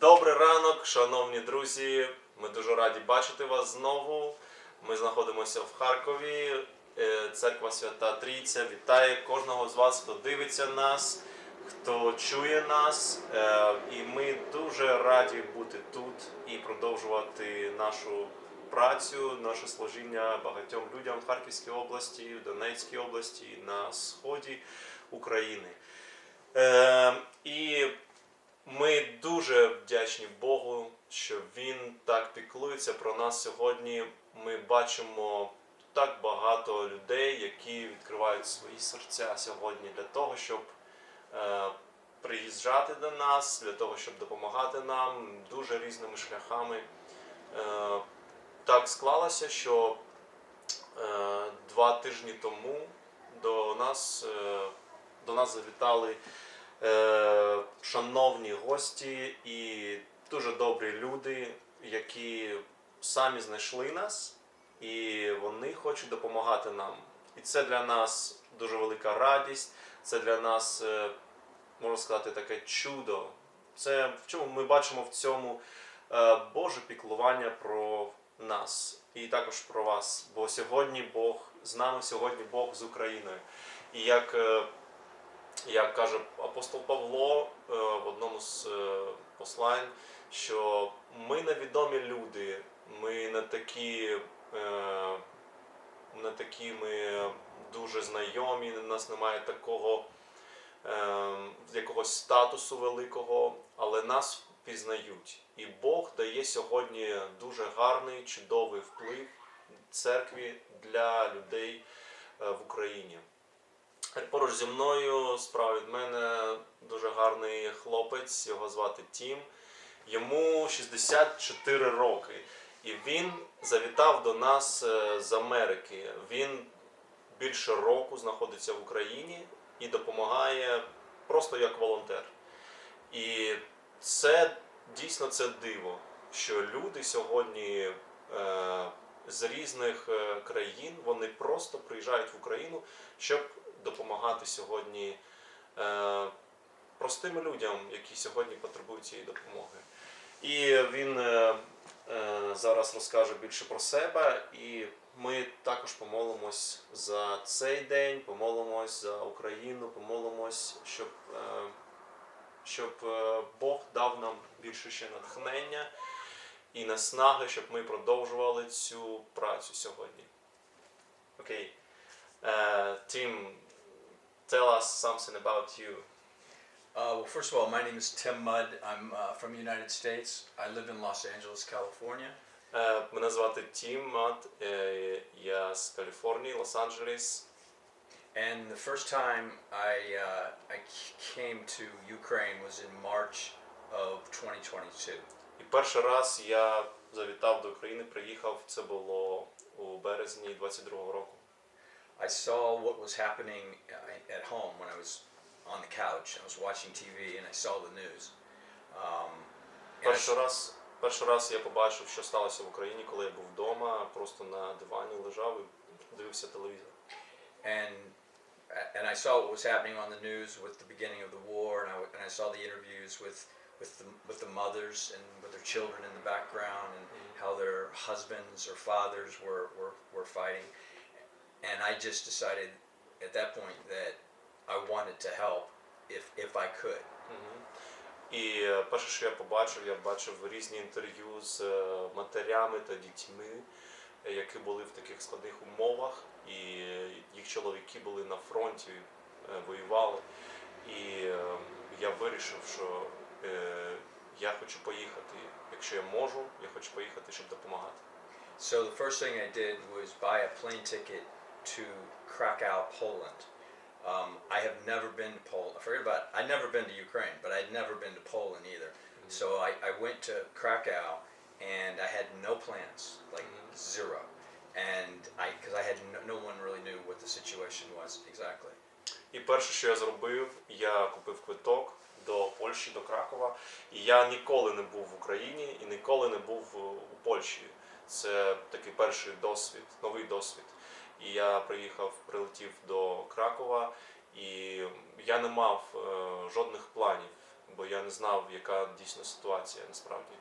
Добрий ранок, шановні друзі. Ми дуже раді бачити вас знову. Ми знаходимося в Харкові. Е, Церква Свята Трійця вітає кожного з вас, хто дивиться нас, хто чує нас. Е, І ми дуже раді бути тут і продовжувати нашу працю, наше служіння багатьом людям в Харківській області, в Донецькій області, на сході України. Е, І ми дуже вдячні Богу, що Він так піклується про нас сьогодні. Ми бачимо так багато людей, які відкривають свої серця сьогодні для того, щоб е, приїжджати до нас, для того, щоб допомагати нам дуже різними шляхами. Е, так склалося, що е, два тижні тому до нас, е, до нас завітали шановні гості і дуже добрі люди, які самі знайшли нас, і вони хочуть допомагати нам. І це для нас дуже велика радість. Це для нас, е, можна сказати, таке чудо. Це в чому ми бачимо в цьому е, Боже піклування про нас і також про вас. Бо сьогодні Бог з нами, сьогодні Бог з Україною. І як е, як каже апостол Павло е, в одному з е, послань, що ми невідомі люди, ми не такі, е, не такі ми дуже знайомі, у нас немає такого якогось статусу великого, але нас пізнають. І Бог дає сьогодні дуже гарний, чудовий вплив церкві для людей в Україні. Поруч зі мною справа від мене дуже гарний хлопець, його звати Тім. Йому 64 роки. І він завітав до нас е, з Америки. Він більше року знаходиться в Україні і допомагає просто як волонтер. І це дійсно це диво, що люди сьогодні е, з різних е, країн вони просто приїжджають в Україну, щоб допомагати сьогодні е, простим людям, які сьогодні потребують цієї допомоги. І він е, е, зараз розкаже більше про себе, і ми також помолимось за цей день, помолимось за Україну, помолимось, щоб, щоб Бог дав нам більше ще натхнення і наснаги, щоб ми продовжували цю працю сьогодні. Окей. Tim, tell us something about you. Uh, well, first of all, my name is Tim Mudd. I'm uh, from the United States. I live in Los Angeles, California. Е, Мене звати Тім Мат, е, я з Каліфорнії, Лос-Анджелес. And the first time I, uh, I came to Ukraine was in March of 2022. І перший раз я завітав до України, приїхав. Це було у березні 22-го року. I saw what was happening uh, at home when I was on the couch. I was watching TV and I saw the news. Um, and I Перший раз, перший раз я побачив, що сталося в Україні, коли я був вдома, просто на дивані лежав і дивився телевізор. and and I saw what was happening on the news with the beginning of the war, and I, and I saw the interviews with with the with the mothers and with their children in the background, and how their husbands or fathers were were, were fighting, and I just decided at that point that I wanted to help if if I could. І е, перше, що я побачив, я бачив різні інтерв'ю з е, матерями та дітьми, які були в таких складних умовах, і їх чоловіки були на фронті, е, воювали. І я вирішив, що я хочу поїхати. Якщо я можу, я хочу поїхати, щоб допомагати. So the first thing I did was buy a plane ticket to Krakow, Poland. Um, I have never been to Poland. Forget about. I'd never been to Ukraine, but I'd never been to Poland either. So I, I went to Krakow, and I had no plans, like Mhm. zero, and I because I had no, no one really knew what the situation was exactly. І перше, що я зробив, я купив квиток до Польщі, до Кракова. І я ніколи не був в Україні і ніколи не був е, у Польщі. Це такий перший досвід, новий досвід. І я приїхав, прилетів до Кракова, і я не мав е, жодних планів. бо я не знав, яка дійсно ситуація насправді.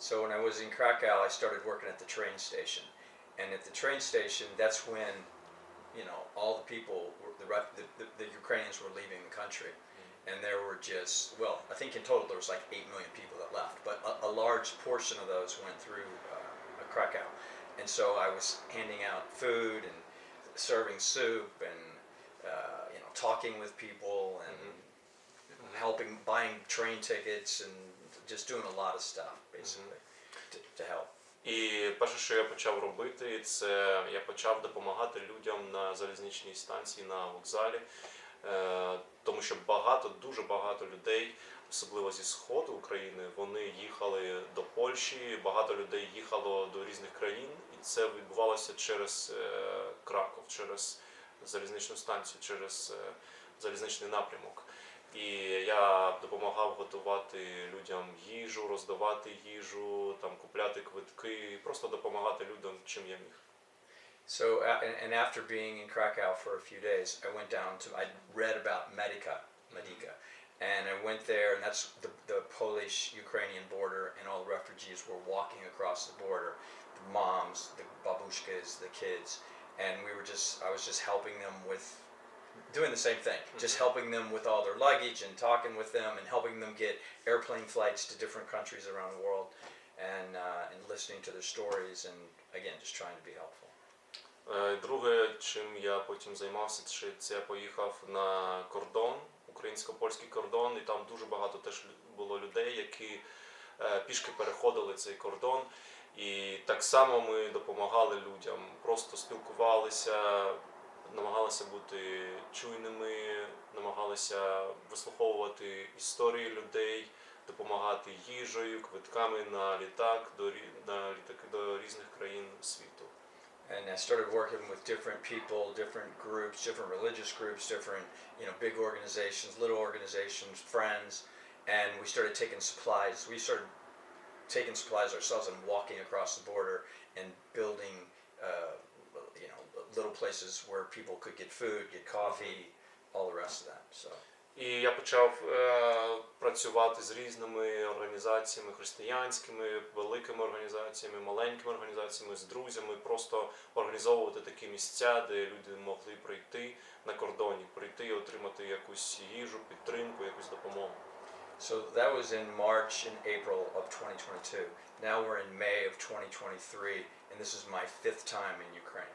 So when I was in Krakow, I started working at the train station, and at the train station, that's when, you know, all the people, were, the, ref- the, the the Ukrainians were leaving the country, and there were just well, I think in total there was like eight million people that left, but a, a large portion of those went through uh, Krakow, and so I was handing out food and serving soup and uh, you know talking with people and helping buying train tickets and just doing a lot of stuff basically to, to help. І перше, що я почав робити, це я почав допомагати людям на залізничній станції на вокзалі, Е, тому що багато, дуже багато людей, особливо зі сходу України, вони їхали до Польщі, багато людей їхало до різних країн, і це відбувалося через е, Краков, через залізничну станцію, через е, залізничний напрямок. І я допомагав готувати людям їжу, роздавати їжу, там купляти квитки, просто допомагати людям, чим я міг. So uh, and, and after being in Krakow for a few days, I went down to I read about Medica, Medica, and I went there, and that's the the Polish-Ukrainian border, and all the refugees were walking across the border, the moms, the babushkas, the kids, and we were just I was just helping them with doing the same thing, just helping them with all their luggage and talking with them and helping them get airplane flights to different countries around the world, and uh, and listening to their stories, and again just trying to be helpful. Е, Друге, чим я потім займався, це я поїхав на кордон, українсько-польський кордон, і там дуже багато теж було людей, які е, пішки переходили цей кордон. І так само ми допомагали людям, просто спілкувалися, намагалися бути чуйними, намагалися вислуховувати історії людей, допомагати їжею, квитками на літак до на літаки до різних країн світу. And I started working with different people, different groups, different religious groups, different you know big organizations, little organizations, friends, and we started taking supplies. We started taking supplies ourselves and walking across the border and building uh, you know little places where people could get food, get coffee, all the rest of that. So. І я почав е, працювати з різними організаціями християнськими, великими організаціями, маленькими організаціями, з друзями, просто організовувати такі місця, де люди могли прийти на кордоні, прийти і отримати якусь їжу, підтримку, якусь допомогу. So that was in March and April of 2022. Now we're in May of 2023, and this is my fifth time in Ukraine.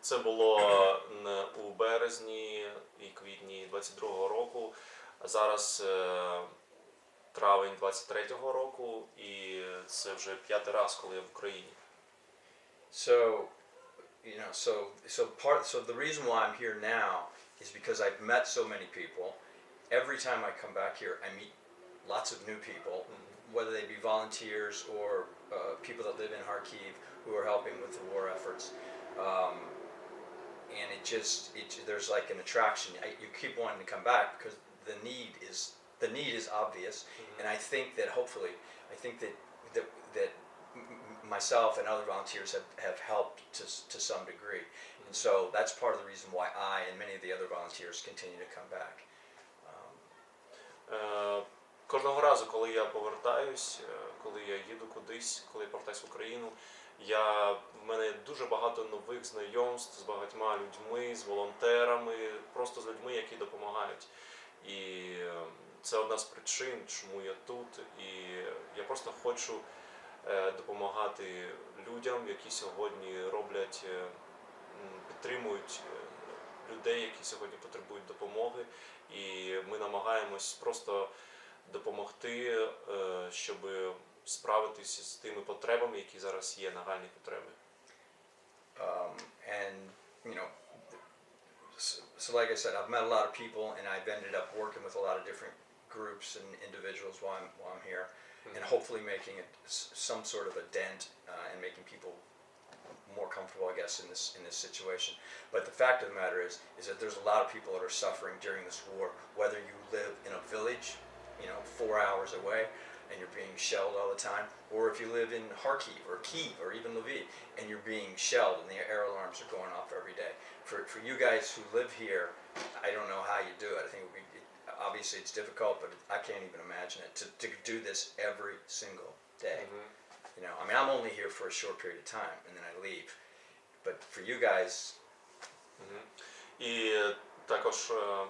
Це було н- у березні і квітні 22-го року. А зараз е, травень 23-го року, і це вже п'ятий раз, коли я в Україні. So, you know, so so part so the reason why I'm here now is because I've met so many people. Every time I come back here, I meet lots of new people, whether they be volunteers or uh, people that live in Kharkiv who are helping with the war efforts. Um, and it just it there's like an attraction. I, you keep wanting to come back because the need is the need is obvious, and I think that hopefully I think that that that m- m- myself and other volunteers have, have helped to s- to some degree, and so that's part of the reason why I and many of the other volunteers continue to come back. Um, Е, Кожного разу, коли я повертаюсь, е, коли я їду кудись, коли я повертаюсь в Україну, я, в мене дуже багато нових знайомств з багатьма людьми, з волонтерами, просто з людьми, які допомагають. І е, це одна з причин, чому я тут. І я просто хочу е, допомагати людям, які сьогодні роблять, е, підтримують е, людей, які сьогодні потребують допомоги. І ми намагаємось просто допомогти, щоб справитися з тими потребами, які зараз є, нагальні потреби. um, and you know, so, so like I said, I've met a lot of people, and I've ended up working with a lot of different groups and individuals while I'm while I'm here, and hopefully making it s- some sort of a dent uh, and making people more comfortable, I guess, in this in this situation. But the fact of the matter is, is that there's a lot of people that are suffering during this war. Whether you live in a village, you know, four hours away, and you're being shelled all the time, or if you live in Kharkiv or Kiev or even Lviv, and you're being shelled and the air alarms are going off every day. For for you guys who live here, I don't know how you do it. I think it would be, obviously it's difficult, but I can't even imagine it to, to do this every single day. You know, I mean, I'm only here for a short period of time and then I leave. But for you guys, І також е,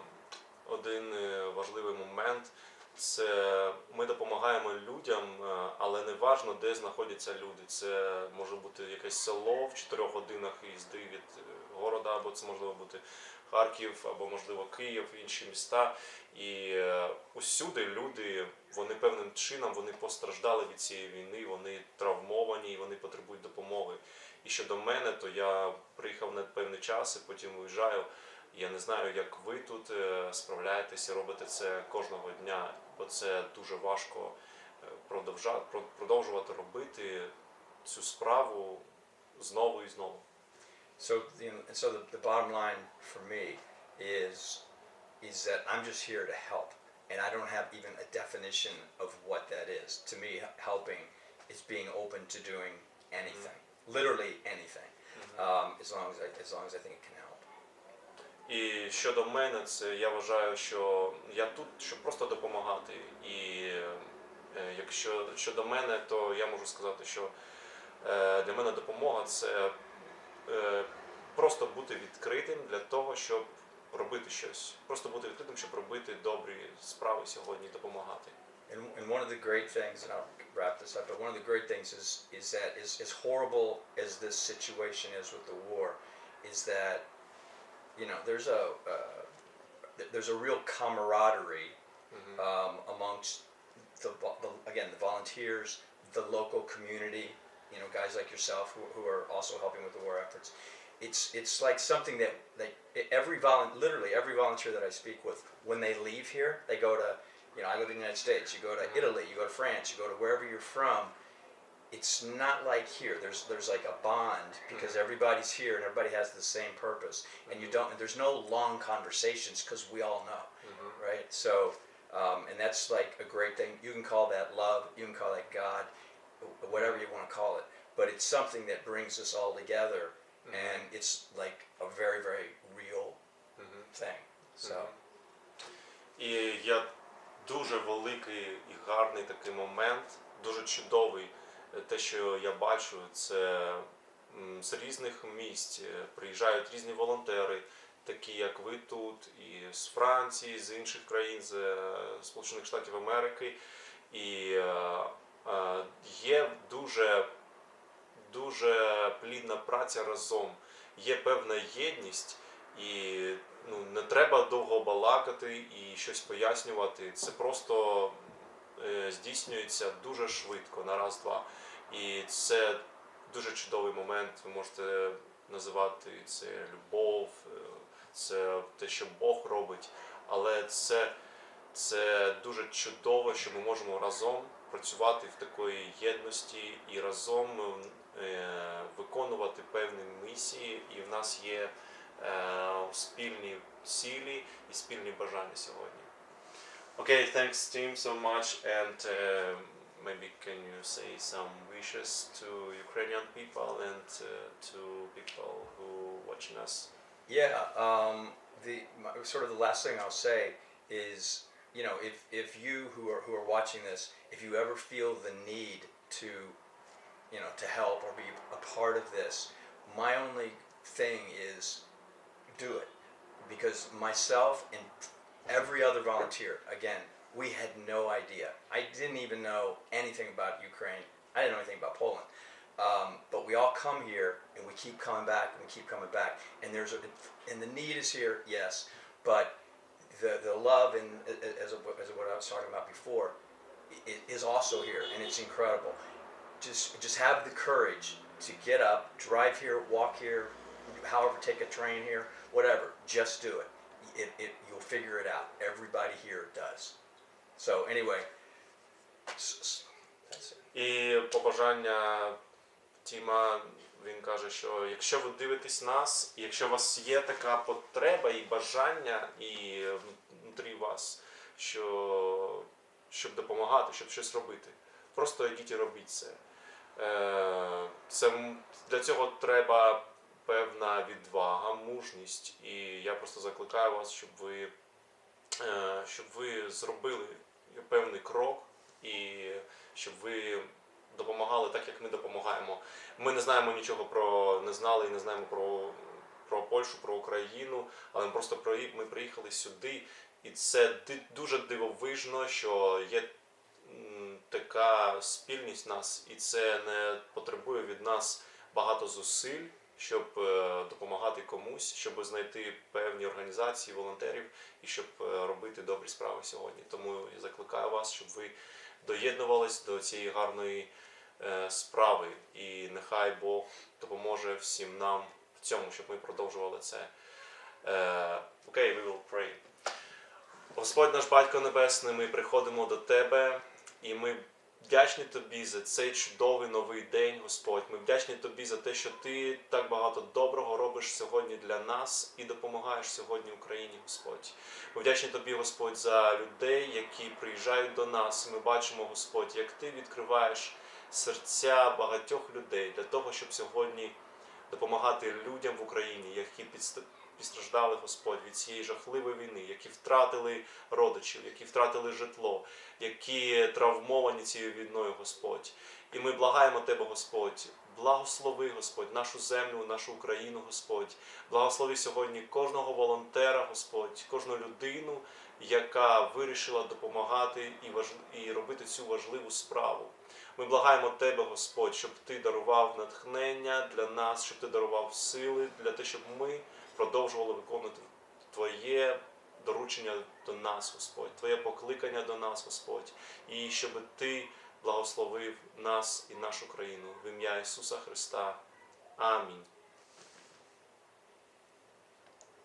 один е, важливий момент це ми допомагаємо людям, е, але не важно, де знаходяться люди. Це може бути якесь село в чотирьох годинах їзди від е, города, або це можливо бути Харків, або можливо Київ, інші міста. І е, усюди люди вони певним чином вони постраждали від цієї війни, вони травмовані, і вони потребують допомоги. І щодо мене, то я приїхав на певний час і потім виїжджаю. Я не знаю, як ви тут е, справляєтеся, робите це кожного дня, бо це дуже важко е, продовжа- про- продовжувати робити цю справу знову і знову. so you know, and so the, the bottom line for me is is that I'm just here to help, and I don't have even a definition of what that is. To me, h- helping is being open to doing anything, literally anything, um, as long as I, as long as I think it can help. І щодо мене, це я вважаю, що я тут, щоб просто допомагати. І е, якщо щодо мене, то я можу сказати, що е, для мене допомога це е, просто бути відкритим для того, щоб робити щось. Просто бути відкритим, щоб робити добрі справи сьогодні, допомагати. And, and one of the great things, and I'll wrap this up, but one of the great things is, is that as, as horrible as this situation is with the war, is that, you know, there's a, uh, th- there's a real camaraderie um, amongst the, the, again, the volunteers, the local community, you know, guys like yourself who, who are also helping with the war efforts. It's, it's like something that, like, every volun, literally every volunteer that I speak with, when they leave here, they go to, you know, I live in the United States. You go to Italy, you go to France, you go to wherever you're from It's not like here. There's there's like a bond because everybody's here and everybody has the same purpose. And you don't. There's no long conversations because we all know, right? So, um, and that's like a great thing. You can call that love. You can call that God, wh- whatever you want to call it. But it's something that brings us all together, and it's like a very very real thing. So. І я дуже великий і гарний такий момент, дуже чудовий. Те, що я бачу, це з різних місць е, приїжджають різні волонтери, такі як ви тут, і з Франції, з інших країн, з е, Сполучених Штатів Америки. І е, є дуже, дуже плідна праця разом. Є певна єдність, і ну, не треба довго балакати і щось пояснювати. Це просто здійснюється дуже швидко на раз-два. І це дуже чудовий момент. Ви можете називати це любов, е, це те, що Бог робить. Але це, це дуже чудово, що ми можемо разом працювати в такої єдності і разом е, виконувати певні місії, і в нас є е, спільні цілі і спільні бажання сьогодні. Okay, thanks team so much and uh, maybe can you say some wishes to Ukrainian people and uh, to people who watching us? Yeah, um, the my, sort of the last thing I'll say is, you know, if if you who are who are watching this, if you ever feel the need to, you know, to help or be a part of this, my only thing is do it, because myself and every other volunteer, again, we had no idea. I didn't even know anything about Ukraine. I didn't know anything about Poland. Um, but we all come here and we keep coming back and we keep coming back. And there's a, and the need is here, yes, but the the love and as of, as what I was talking about before is also here, and it's incredible. Just just have the courage to get up, drive here, walk here, however, take a train here, whatever. Just do it. It, it you'll figure it out. Everybody here does. So anyway, that's it. І побажання Тіма, він каже, що якщо ви дивитесь нас, і якщо у вас є така потреба і бажання, і внутрі вас, що, щоб допомагати, щоб щось робити, просто йдіть і робіть це. Е, це для цього треба певна відвага, мужність. І я просто закликаю вас, щоб ви е, щоб ви зробили певний крок і щоб ви допомагали так, як ми допомагаємо. Ми не знаємо нічого про не знали і не знаємо про, про Польщу, про Україну, але ми просто ми приїхали сюди, і це дуже дивовижно, що є така спільність нас, і це не потребує від нас багато зусиль, щоб е, допомагати комусь, щоб знайти певні організації, волонтерів і щоб е, робити добрі справи сьогодні. Тому я закликаю вас, щоб ви доєднувались до цієї гарної е, справи, і нехай Бог допоможе всім нам в цьому, щоб ми продовжували це. Окей, we will pray. Господь наш Батько Небесний, ми приходимо до Тебе і ми вдячні Тобі за цей чудовий новий день, Господь. Ми вдячні Тобі за те, що Ти так багато доброго робиш сьогодні для нас і допомагаєш сьогодні Україні, Господь. Ми вдячні Тобі, Господь, за людей, які приїжджають до нас. Ми бачимо, Господь, як Ти відкриваєш серця багатьох людей для того, щоб сьогодні допомагати людям в Україні, які підстраждали, Господь, від цієї жахливої війни, які втратили родичів, які втратили житло, які травмовані цією війною, Господь. І ми благаємо Тебе, Господь, благослови, Господь, нашу землю, нашу Україну, Господь. Благослови сьогодні кожного волонтера, Господь, кожну людину, яка вирішила допомагати і, важ... і робити цю важливу справу. Ми благаємо Тебе, Господь, щоб Ти дарував натхнення для нас, щоб Ти дарував сили для того, щоб ми продовжували виконувати Твоє доручення до нас, Господь, Твоє покликання до нас, Господь, і щоб Ти благословив нас і нашу країну в ім'я Ісуса Христа. Амінь.